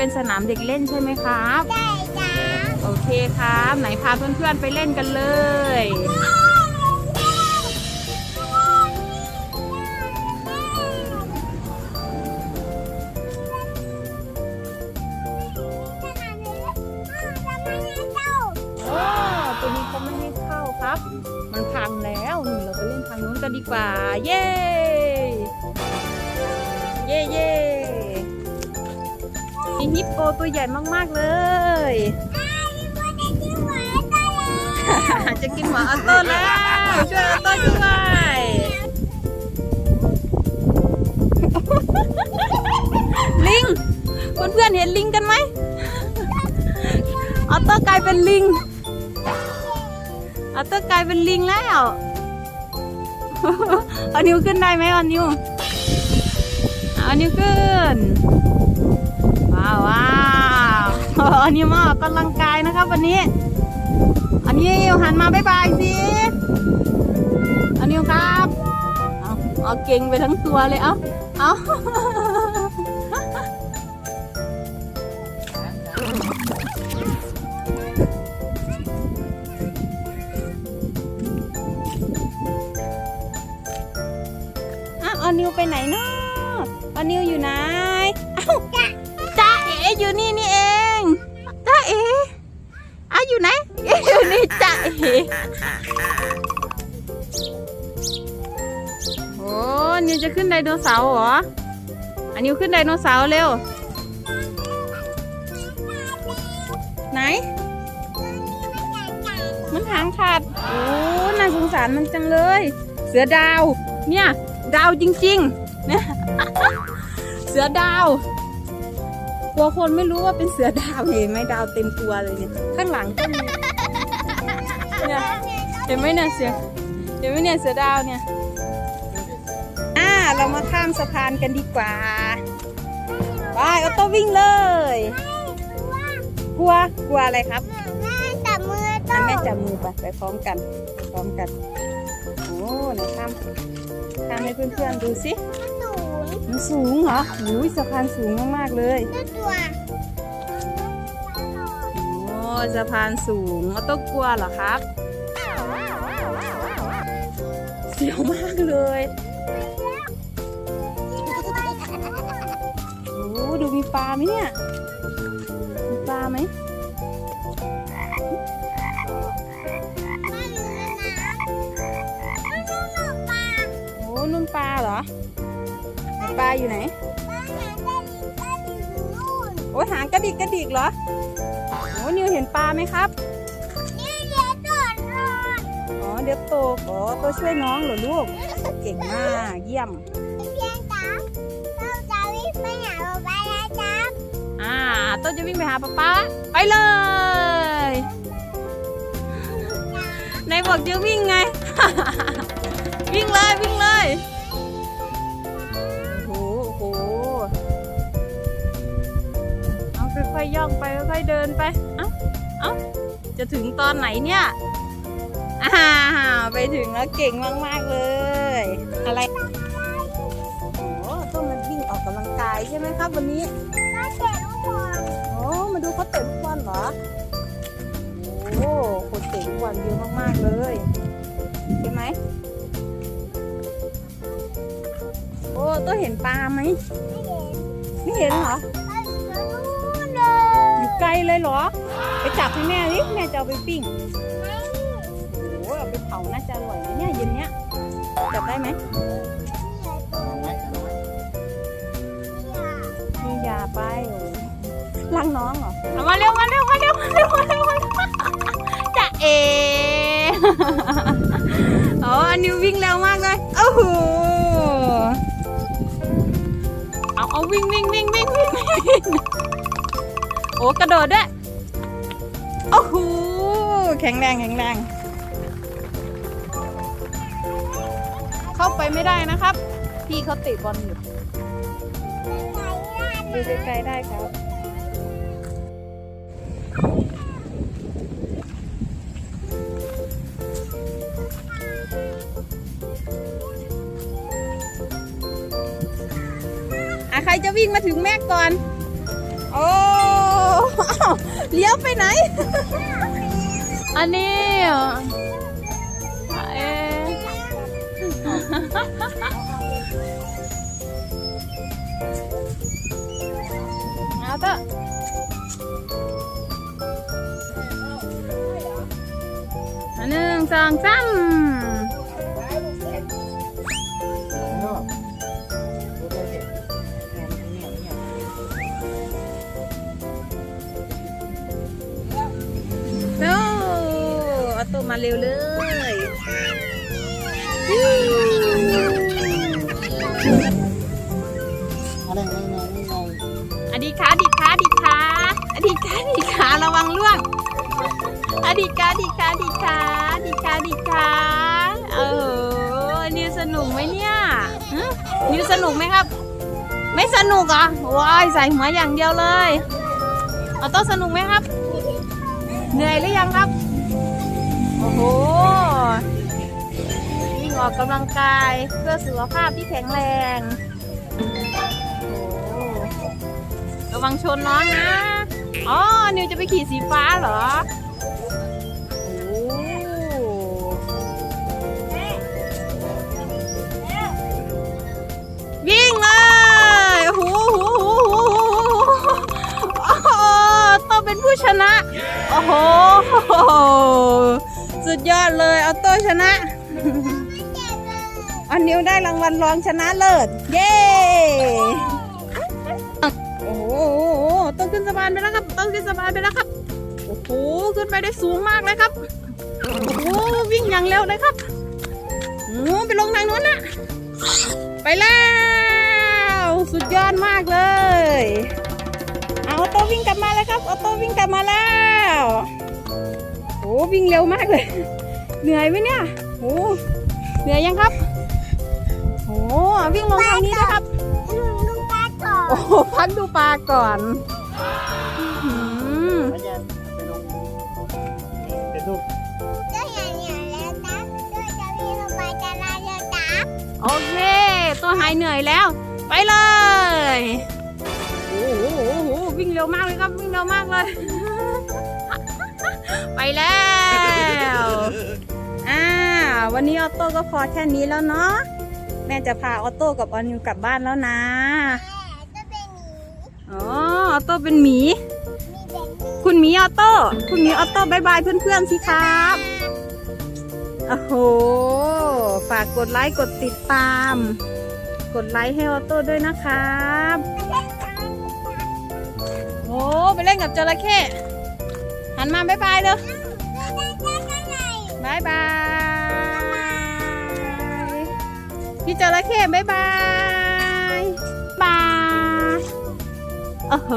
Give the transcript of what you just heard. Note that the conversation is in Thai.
เป็นสนามเด็กเล่นใช่ไหมครับได้จ้าโอเคครับ ไหนพาเพื่อนๆไปเล่นกันเลยโอ้ตัวนี้เขาไม่ให้เข้าครับ มันพังแล้วนี่เราไปเล่นทางนู้นกันดีกว่า เย้ เย่เย่ มีฮิปโปตัวใหญ่มาก ๆ เลยจะกินหมาออโต้แล้ว ช่วยออโต้ด้วยลิงเพื่อนๆเห็นลิงกันไหมออโต้กลายเป็นลิงออโต้กลายเป็นลิงแล้วเอานิ้วขึ้นได้ไหมเอานิ้วเอานิ้วขึ้นาวว้าวอานิ้วมาออกกำลังกายนะครับวันนี้ อันนี้หันมาบ๊ายบายสิอันนี้ครับเอาเอาเก่งไปทั้งตัวเลยเอาเอาอ้าวเอนิวไปไหนเนาะเอนิวอยู่ไหน ออยู่นี่นี่เองจ้าเอ๋อ้าอยู่ไหนเอ๋อยู่นี่จ้าเอ๋โอ้นิวจะขึ้นไดโนเสาร์เหรออันนิวขึ้นไดโนเสาร์เร็ว ไหน มันหางขาดโอ้น่าสงสารมันจังเลย เสือดาว เนี่ย ดาวจริงๆเนี่ยเสือดาว กลัวคนไม่รู้ว่าเป็นเสือดาวเห็นไหมดาวเต็มตัวเลยเนี่ยข้างหลังก็มีเนี่ยเห็นไหมเนี่ยเสือเห็นไหมเนี่ยเสือดาวเนี่ยอ่าเรามาข้ามสะพานกันดีกว่าไปออโต้วิ่งเลย กลัวกลัวอะไรครับจับมืออะต้อแม่จับมือไปไปพร้อมกันไปพร้อมกันโอ้ไหนข้ามข้ามให้เพื่อนๆดูสิสูง มันสูงเหรอหูยสะพานสูงมากๆเลยตัวโอ้สะพานสูงเอาต้องกลัวเหรอครับ เสียวมากเลยโอ้ดูมีปลาไหมเนี่ย มีปลาไหมโอ้นุ่นปลาเหรอไหน ปลาอยู่ไหนโอ้ยหางกระดิกกระดิกเหรอโอ้นิวเห็นปลาไหมครับอ๋อเดี๋ยวโตกอ๋อตัวช่วยน้องเหรอลูก เก่งมากเยี่ยมอ่าต้นจะวิ่งไปหาป๊าป๊าไปเลยไหนบอกจะวิ่งไง วิ่งเลยวิ่งเลย ค่อยๆย่องไปค่อยๆเดินไป เอ้า เอ้า จะถึงตอนไหนเนี่ยอ่าไปถึงแล้วเก่งมากๆเลย อะไรโอ้ต้องมันวิ่งออกกำลังกายใช่ไหมครับวันนี้เก่งมากโอ้มาดูเขาเตะลูกบอลเหรอ โอ้คนเตะลูกบอลเยอะมากๆเลยใช่ไหมโอ้ตัวเห็นปลาไหมไม่เห็นไม่เหรออยู่ ไกลเลยเหรอ ไปจับให้แม่ดิแม่จะเอาไปปิ้งโอ้เอาไปเผาน่าจะอร่อยนะเนี่ยเย็นเนี้ยจับได้ไหมมียาไปล้างน้องเหรอเอามาเร็วมาเร็วมาเร็วมาเร็วมาเร็วเร็วจะเอโอ้อันนี้วิ่งเร็วมากเลยโอ้โหเอาเอาวิ่งวิ่งวิ่งวิ่งวิ่งวิ่ง อ้กระโดดด้วย โอ้โห แข็งแรงแข็งแรง เข้าไปไม่ได้นะครับ พี่เขาเตะบอลอยู่ดูไกลได้ครับ อะใครจะวิ่งมาถึงแม่ก่อน อ้าวเลี้ยวไปไหน อันนี้เอ๊ะเอาเถอะหนึ่งสองสาม ขาระวังล่วงอดีตขาอดีตขาอดีตขาอดีตขาอดีตขาเออนิวสนุกไหมเนี่ยนิวสนุกไหมครับ ไม่สนุกเหรอว้ายใส่หัวอย่างเดียวเลยออโต้สนุกไหมครับ เหนื่อยหรือยังครับ โอ้โหวิ่งออกกำลังกายเพื่อสุขภาพที่แข็งแรงระวังชนน้องนะ อ๋อ นิวจะไปขี่สีฟ้าเหรอ โอ้วิ่งเลยโอ้โหโอ้โหโอ้โหต้องเป็นผู้ชนะ โอ้โห สุดยอดเลย เอาโต้ชนะ อันนิวได้รางวัลรองชนะเลิศ เย้ ไปแล้วครับ โอ้โห ขึ้นไปได้สูงมากเลยครับ โอ้โห วิ่งอย่างเร็วเลยครับโอ้โหไปลงทางนู้นนะไปแล้ว สุดยอดมากเลย เอาออโต้วิ่งกลับมาเลยครับออโต้วิ่งกลับมาแล้วโอ้วิ่งเร็วมากเลย เหนื่อยไหมเนี่ยโอ้เหนื่อยยังครับโอ้วิ่งลงทางนี้ด้วยครับลุงปลาก่อน โอ้โหพักดูปลาก่อน อื้อหือไม่ยันไปลงเป็นรูปก็อย่างนี้แล้วนะด้วยจะมีลงไปจะลาเรือจ้าโอเค ตัวหายเหนื่อยแล้ว ไปเลยโอ้โหโอ้โหวิ่งเร็วมากเลยครับวิ่งเร็วมากเลย ไปแล้วอ่าวันนี้ออโต้ก็พอแค่นี้แล้วเนาะแม่จะพาออโต้กับออนิวกลับบ้านแล้วนะจะเป็นหมีอ๋อออโต้เป็นหมีมีเป็นหมี คุณมีออโต้ คุณมีออโต้บายบายเพื่อนๆสิครับ โอ้โห ฝากกดไลค์กดติดตาม กดไลค์ให้ออโต้ด้วยนะครับโอ้ไปเล่นกับจระเข้ หันมาบายบายเลยบายบาย พี่จระเข้บายบายบาย โอ้โห